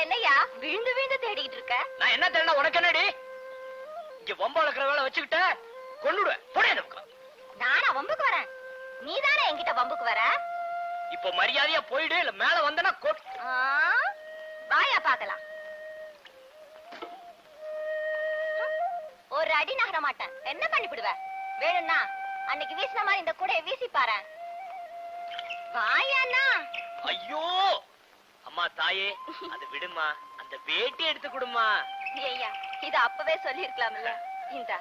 என்னையா விழுந்து விழுந்து தேடிக்கிட்டு இருக்க? நான் என்ன தெரியல உனக்கு என்னடி? இங்க வம்பா இருக்கிற வேலை வச்சுக்கிட்ட கொன்னுடுவேன் போடே பக்கம். நானா வம்புக்கு வரேன். நீதானே என்கிட்ட வம்புக்கு வர? இப்போ மரியாதையா போயிடு இல்ல மேல வந்தனா கொட்? வாயா பாக்கலாம் ஒரு அடி நகர மாட்டேன். என்ன பண்ணிவிடுவ வேணும்னா அன்னைக்கு வீசின மாதிரி இந்த கூடைய வீசி பாரு வாயாண்ணா. ஐயோ! அம்மா தாயே அது விடுமா? அந்த வேட்டி எடுத்து கொடுமா. ஐயா இத அப்பவே சொல்லிருக்கலாம்ல இந்த.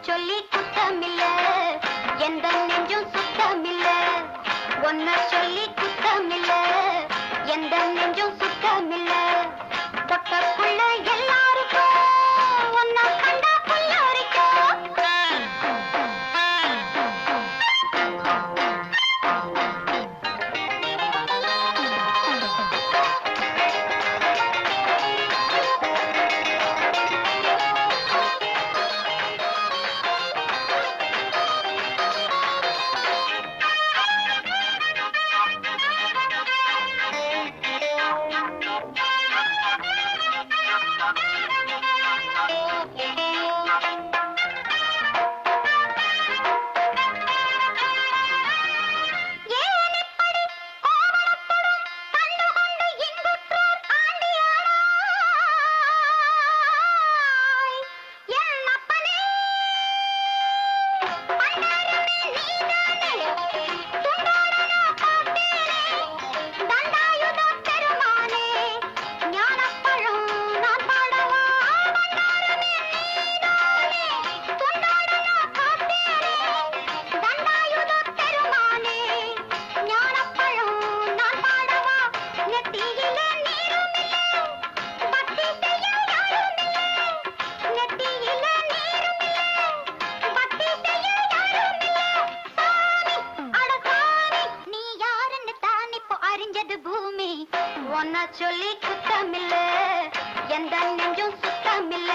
சொல்லி குத்தமில்ல. எந்த நெஞ்சும் சுத்தமில்ல. ஒன்ன சொல்லி குத்தமில்ல. எந்த நெஞ்சும் சுத்தமில்ல. உன்னை சொல்லி சுத்தமில்ல. எந்த நெஞ்சும் சுத்தமில்ல.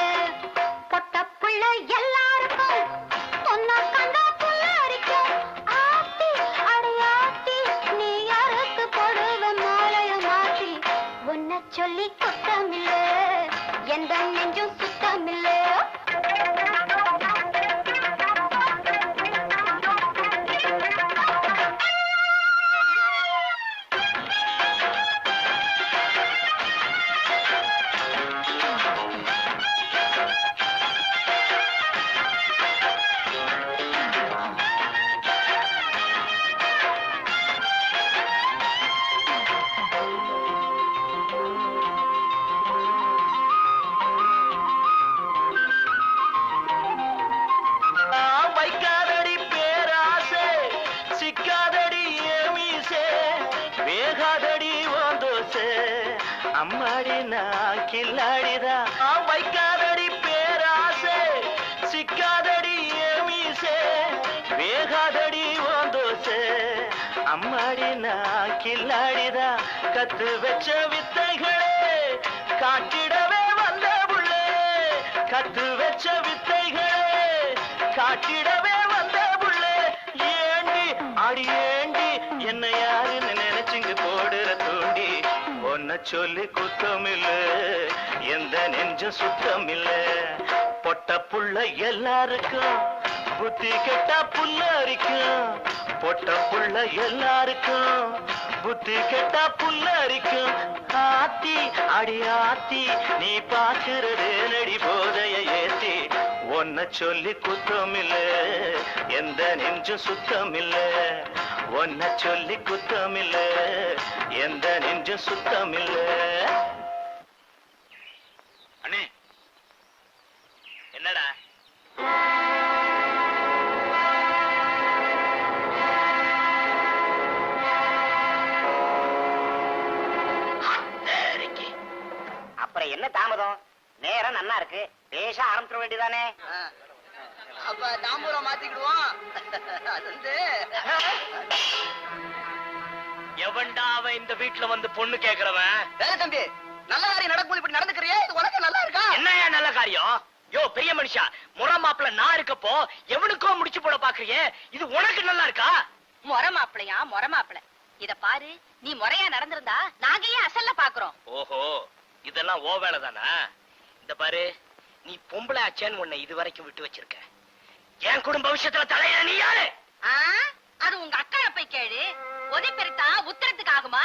பொட்டப்புள்ள எல்லாம் அம்மாடி நான் கத்து வச்ச வித்தைகளே காட்டிடவே வந்த புள்ளே கத்து வச்ச வித்தைகளே காட்டிடவே வந்த புள்ளே ஏண்டி அடியேண்டி என்ன யாருன்னு நினைச்சுங்க போடுற தூண்டி ஒன்ன சொல்லி குத்தமில்ல எந்த நெஞ்சும் சுத்தமில்ல. பொட்ட புள்ள எல்லாருக்கும் புத்தி கெட்ட புள்ள அரிக்கும் பொட்ட புள்ள எல்லாருக்கும் புத்தி கெட்ட புல்ல அரிக்கும். ஆத்தி அடி ஆத்தி நீ பாக்குறது நடி போதைய ஏத்தி. ஒன்ன சொல்லி குத்தம் இல்ல எந்த நெஞ்சும் சுத்தமில்ல. ஒன்ன சொல்லி குத்தம் இல்ல எந்த நெஞ்சும் சுத்தம் இல்ல என்னடா? நேரம் நன்னா இருக்கு. பேச ஆரம்பிச்சிட வேண்டியதானே? அப்ப தாம்பூரம் மாத்திக்கிடுவோம். அது வந்து எவன்டா அவன் இந்த வீட்டுல வந்து பொண்ணு கேக்குறவன்? வேலை தம்பி நல்ல காரியம் நடக்கும்போது இப்படி நடந்துக்கிறியே? இது உனக்கு நல்லா இருக்கா? என்னய்யா நல்ல காரியம்? யோ பெரிய மனுஷா முறை மாப்பிள்ள நான் இருக்கப்போ எவனுக்கோ முடிச்சு போட பாக்குறியே? இது உனக்கு நல்லா இருக்கா? முறை மாப்பிளையா முறை மாப்பிள இத பாரு நீ முறையா நடந்திருந்தா நாங்க ஏன் அசல்ல பாக்குறோம்? ஓஹோ இதெல்லாம் ஓ வேலை தானா இந்த பாரு நீ பொம்பளை ஆச்சேன்னு உன்னை இது வரைக்கும் விட்டு வச்சிருக்க. என் குடும்ப விஷயத்துல தலையா நீ யாரு? ஆ? அது உங்க அக்கால போய் கேளு. உதவி பெருத்தா உத்தரத்துக்கு ஆகுமா?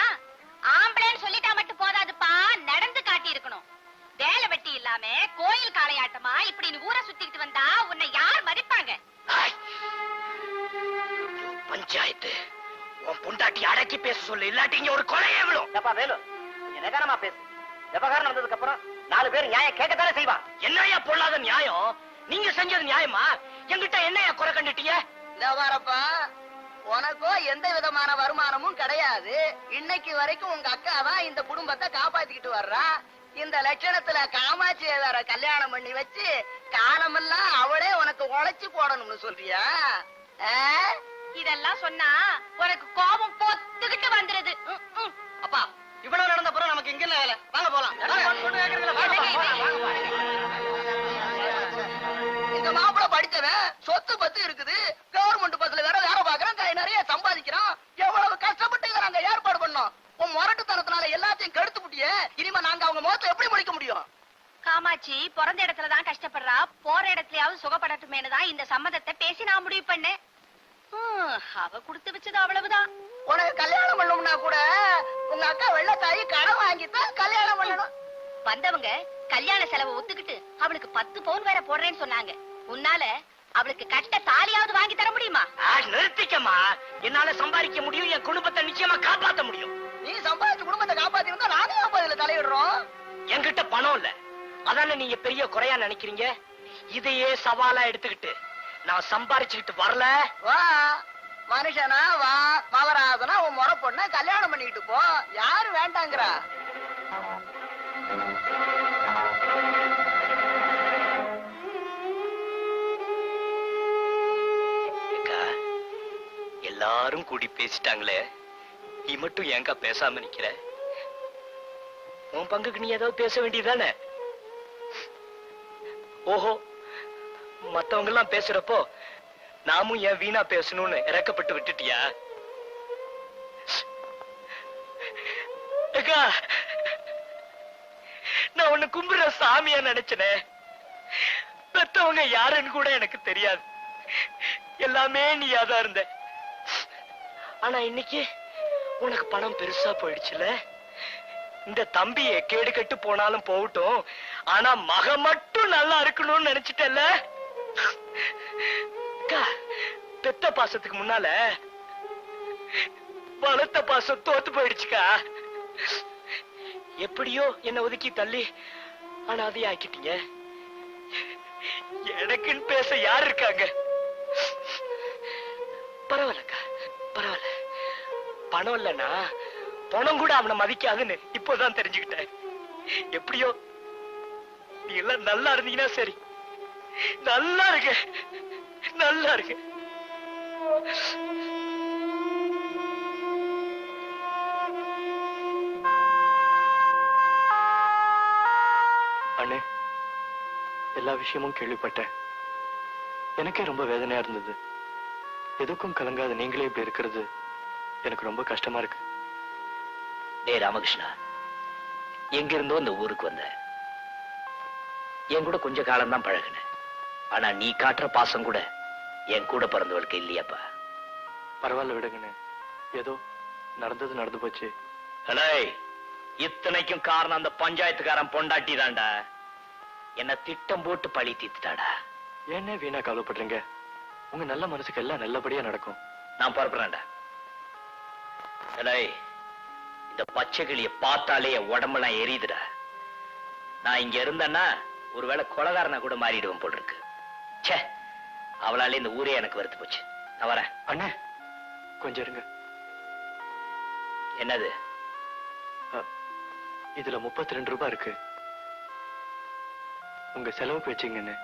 ஆம்பளைன்னு சொல்லிட்டா மட்டும் போதாதுப்பா. நடந்து காட்டி இருக்கணும் வேலை வெட்டி இல்லாம கோயில் காளையாட்டமா இப்படி நீ ஊரை சுத்திக்கிட்டு வந்தா உன்னை யார் மதிப்பாங்க? பஞ்சாயத்து. உன் பொண்டாட்டி அடக்கி பேச சொல்லு. இல்லாட்டி இங்க ஒரு கொலையே விழும். எப்பா வேலு? நிதானமா பேசு? விவகாரம் நடந்ததுக்கு அப்புறம் நாலு பேர் நியாயம் கேட்கத்தானே செய்வான் என்னையா பொல்லாத நியாயம்? நீங்க செஞ்சது நியாயமா? என்கிட்ட என்னையா குறை கண்டுட்டீங்க? இந்த வாரப்பா உனக்கோ எந்த விதமான வருமானமும் கிடையாது. இன்னைக்கு வரைக்கும் உங்க அக்கா தான் இந்த குடும்பத்தை காப்பாத்திக்கிட்டு வர்றா. இந்த லட்சணத்துல காமாட்சியை வேற கல்யாணம் பண்ணி வச்சு காலமெல்லாம் அவளே உனக்கு உழைச்சு போடணும்னு சொல்றியா? ஆ? இதெல்லாம் சொன்னா உனக்கு கோபம் பொத்துக்கிட்டு வந்துருது. அப்பா பிறகு நமக்கு இங்க வேலை வாங்க. போலாம் இந்த மாப்பிள படிச்சவன் சொத்து பத்து இருக்குது. கவர்மெண்ட் பஸ்ல வேற வேலை பாக்குறான் கை நிறைய சம்பாதிக்கிறான். எவ்வளவு கஷ்டப்பட்டு இதை நாங்க ஏற்பாடு பண்ணோம். உன் முரட்டுத்தனத்தினால எல்லாத்தையும் கெடுத்து விட்டியே இனிமே நாங்க அவங்க முகத்தை எப்படி முடிக்க முடியும்? காமாட்சி பிறந்த இடத்துல தான் கஷ்டப்படுறா. போற இடத்துலயாவது சுகப்படட்டுமேனு தான் இந்த சம்மதத்தை பேசி நான் முடிவு பண்ணேன். அவ கொடுத்து வச்சது அவ்வளவுதான். உனக்கு கல்யாணம் பண்ணணும்னா கூட உங்க அக்கா வெள்ளத்தாயி கடன் வாங்கித்தான் கல்யாணம் பண்ணணும். வந்தவங்க கல்யாண செலவை ஒத்துக்கிட்டு அவளுக்கு பத்து பவுன் வேற போடுறேன்னு சொன்னாங்க. உன்னால அவளுக்கு கட்ட தாலியாவது வாங்கி தர முடியுமா? ஆ, நிறுத்திக்கம்மா. என்னால சம்பாதிக்க முடியும் என் குடும்பத்தை நிச்சயமா காப்பாத்த முடியும். நீ சம்பாதிச்சு குடும்பத்தை காப்பாத்தி இருந்தா நானே இதுல தலையிடுறோம்? என்கிட்ட பணம் இல்ல. அதானே நீங்க பெரிய குறையா நினைக்கிறீங்க? இதையே சவாலா எடுத்துக்கிட்டு நான் சம்பாரிச்சுக்கிட்டு வரல. வா. மனுஷனா வா மவராசனா உன் முறை பொண்ண கல்யாணம் பண்ணிக்கிட்டு போ. யாரு வேண்டாங்கிறா? எல்லாரும் கூடி பேசிட்டாங்களே. நீ மட்டும் ஏங்கா பேசாம நிக்கிற? உன் பங்குக்கு நீ ஏதாவது பேச வேண்டியதானே ஓஹோ மத்தவங்க எல்லாம் பேசுறப்போ நாமும் ஏன் வீணா பேசணும்னு இறக்கப்பட்டு விட்டுட்டியா? அக்கா நான் உன்னை கும்பிடுற சாமியா நினைச்சனே. பெத்தவங்க யாருன்னு கூட எனக்கு தெரியாது. எல்லாமே நீயா தான் இருந்த. ஆனா இன்னைக்கு உனக்கு பணம் பெருசா போயிடுச்சுல? இந்த தம்பிய கேடு கட்டு போனாலும் போகட்டும். ஆனா மக மட்டும் நல்லா இருக்கணும்னு நினைச்சிட்டல அக்கா, பெத்த பாசத்துக்கு முன்னால வளர்த்த பாசம் தோத்து போயிடுச்சுக்கா. எப்படியோ என்ன ஒதுக்கி தள்ளி அனாதையா ஆக்கிட்டீங்க. எனக்குன்னு பேச யார் இருக்காங்க? பரவாயில்லக்கா பரவாயில்ல. பணம் இல்லைன்னா பணம் கூட அவனை மதிக்காதுன்னு இப்போதான் தெரிஞ்சுக்கிட்டேன். எப்படியோ நீ எல்லாம் நல்லா இருந்தீங்கன்னா சரி. நல்லா இருக்கு நல்லா இருக்கு அண்ணே எல்லா விஷயமும் கேள்விப்பட்டேன். எனக்கே ரொம்ப வேதனையா இருந்தது. எதுக்கும் கலங்காத நீங்களே இப்படி இருக்கிறது எனக்கு ரொம்ப கஷ்டமா இருக்கு. டே ராமகிருஷ்ணா எங்க இருந்தோ இந்த ஊருக்கு வந்த. என் கூட கொஞ்ச காலம் தான் பழகின. ஆனா நீ காட்டுற பாசம் கூட என் கூட பிறந்தவளுக்கு இல்லையாப்பா. பரவாயில்ல விடுங்கண்ணே. ஏதோ நடந்தது நடந்து போச்சு. ஹலோ இத்தனைக்கும் காரணம் அந்த பஞ்சாயத்துக்காரன் பொண்டாட்டி தான்டா என்ன திட்டம் போட்டு பழி தீத்துட்டாடா ஏன்னே வீணா கவலைப்படுறீங்க. உங்க நல்ல மனசுக்கு எல்லாம் நல்லபடியா நடக்கும். நான் புறப்படுறேன்டா. ஏலே, இந்த பச்சை கிளிய பார்த்தாலே உடம்பெல்லாம் எரியுதுடா. நான் இங்க இருந்தேன்னா ஒருவேளை கொலகாரனா கூட மாறிடுவேன் போல் இருக்கு. ச்சே அவளாலே இந்த ஊரே எனக்கு வெறுத்து போச்சு. நான் வரேன். அண்ணே கொஞ்சம் இருங்க. என்னது? இதுல முப்பத்தி ரெண்டு ரூபாய் இருக்கு. உங்க செலவுக்கு வச்சுங்கண்ணே.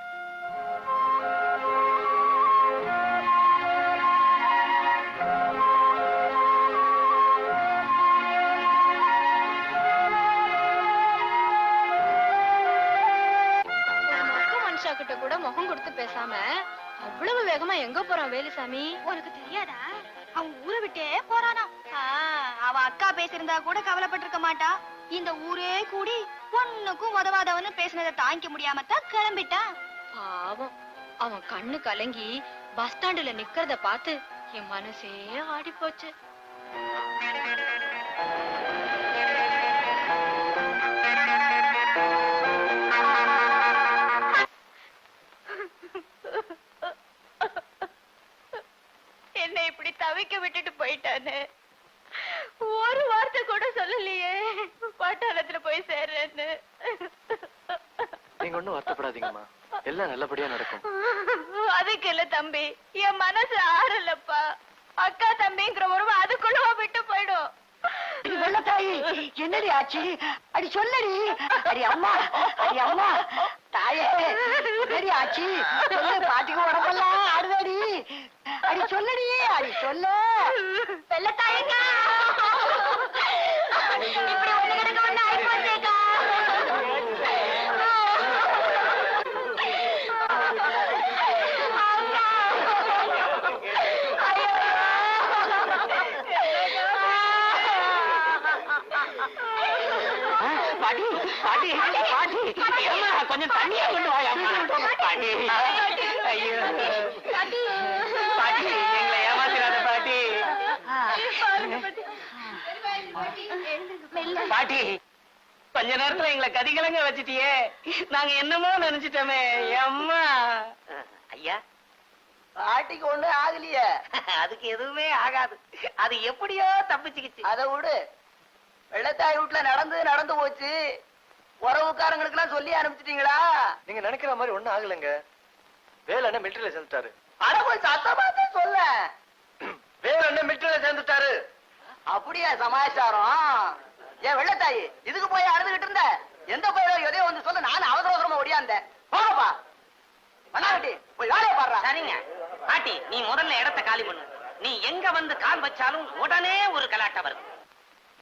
கூட முகம் கொடுத்து பேசாம அவ்வளவு வேகமா எங்க போறான் வேலுசாமி? உனக்கு தெரியாதா? அவன் ஊரை விட்டே போறானா? அவ அக்கா பேசியிருந்தா கூட கவலைப்பட்டிருக்க மாட்டா. இந்த ஊரே கூடி பொண்ணுக்கும் உதவாதவன்னு பேசினதை தாங்கிக்க முடியாம தான் கிளம்பிட்டான். பாவம். அவன் கண்ணு கலங்கி பஸ் ஸ்டாண்டுல நிக்கிறத பார்த்து என் மனசே ஆடி போச்சு தவிக்க விட்டுட்டு போயிட்டானே. ஒரு வார்த்தை கூட சொல்லலையே. பட்டாளத்துல போய் சேர்றேன்னு. நீங்க ஒண்ணும் வருத்தப்படாதீங்கம்மா. எல்லாம் நல்லபடியா நடக்கும். அதுக்கு இல்ல தம்பி என் மனசு ஆறலப்பா. அக்கா தம்பிங்கிற உறவு அதுக்குள்ளவா விட்டு போயிடும். வெள்ளத்தாயி என்னடி ஆச்சு? அடி சொல்லடி. அடி அம்மா அடி அம்மா. தாயே ஆச்சு? சொல்லு பாட்டிக்கு உடம்பெல்லாம் ஆடுதடி அடி சொல்லடியே அடி சொல்லு. வெள்ளத்தாயக்கா இப்படி ஒண்ணு கிடக்க ஒண்ணு ஆயிப்போச்சேக்கா பாட்டி பாட்டி பாட்டி ஏம்மா, கொஞ்சம் தண்ணியா கொண்டு வாயம்மா பாட்டி ஐயோ பாட்டி எங்களை ஏமாத்திராத பாட்டி பாட்டி கொஞ்ச நேரத்துல எங்களை கதிகலங்க வச்சிட்டியே. நாங்க என்னமோ நினைச்சிட்டோமே அம்மா ஐயா. பாட்டிக்கு ஒண்ணு ஆகலையே. அதுக்கு எதுவுமே ஆகாது. அது எப்படியோ தப்பிச்சுக்கிச்சு. அதை விடு. வெள்ளத்தாய் வீட்டுல நடந்து நடந்து போச்சு. உறவுக்காரங்களுக்கு எல்லாம் சொல்லி அனுப்பிச்சிட்டீங்களா? நீங்க நினைக்கிற மாதிரி ஒண்ணும் ஆகலைங்க. வேலை அண்ணன் மிலிட்டரியில சேர்ந்துட்டாரு. அட போய் சத்தமாத்தே சொல்ல வேலை மிலிட்டரியில சேர்ந்துட்டாரு. அப்படியா சமாச்சாரம்? ஏன் வெள்ளத்தாயி இதுக்கு போய் அழுதுகிட்டு இருந்த? எந்த பயிரோ எதையோ வந்து சொல்ல நானும் அவசர அவசரமா ஒடியாந்தேன் போகப்பா பண்ணாட்டி போய் வேலையை பாடுறா சரிங்க. பாட்டி நீ முதல்ல இடத்த காலி பண்ணு. நீ எங்க வந்து கால் வச்சாலும் உடனே ஒரு கலாட்டம் வருது